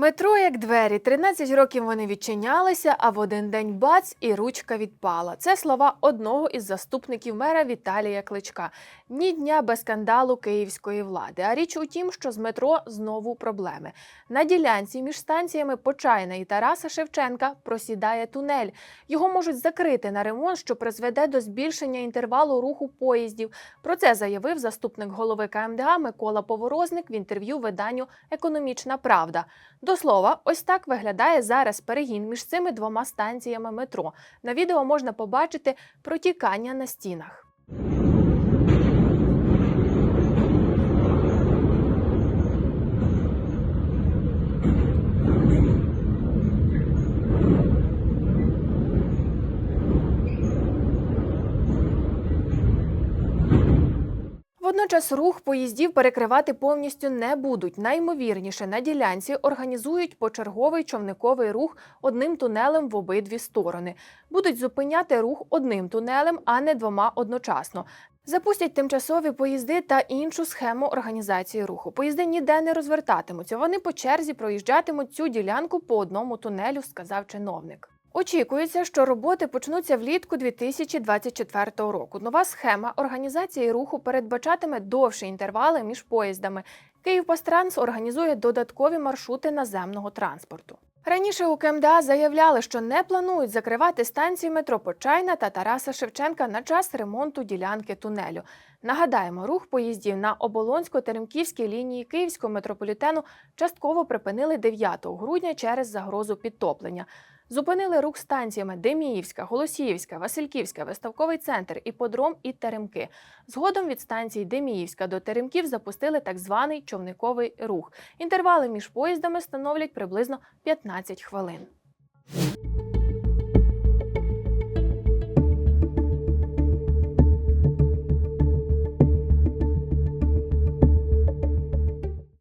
Метро як двері. 13 років вони відчинялися, а в один день бац і ручка відпала. Це слова одного із заступників мера Віталія Кличка. Ні дня без скандалу київської влади. А річ у тім, що з метро знову проблеми. На ділянці між станціями Почайна і Тараса Шевченка просідає тунель. Його можуть закрити на ремонт, що призведе до збільшення інтервалу руху поїздів. Про це заявив заступник голови КМДА Микола Поворозник в інтерв'ю виданню Економічна Правда. До слова, ось так виглядає зараз перегін між цими двома станціями метро. На відео можна побачити протікання на стінах. Водночас рух поїздів перекривати повністю не будуть. Наймовірніше на ділянці організують почерговий човниковий рух одним тунелем в обидві сторони. Будуть зупиняти рух одним тунелем, а не двома одночасно. Запустять тимчасові поїзди та іншу схему організації руху. Поїзди ніде не розвертатимуться. Вони по черзі проїжджатимуть цю ділянку по одному тунелю, сказав чиновник. Очікується, що роботи почнуться влітку 2024 року. Нова схема організації руху передбачатиме довші інтервали між поїздами. Київпастранс організує додаткові маршрути наземного транспорту. Раніше у КМДА заявляли, що не планують закривати станції метро Почайна та Тараса Шевченка на час ремонту ділянки тунелю. Нагадаємо, рух поїздів на Оболонсько-Теремківській лінії Київського метрополітену частково припинили 9 грудня через загрозу підтоплення. Зупинили рух станціями Деміївська, Голосіївська, Васильківська, Виставковий центр, Іподром і Теремки. Згодом від станції Деміївська до Теремків запустили так званий човниковий рух. Інтервали між поїздами становлять приблизно 15 хвилин.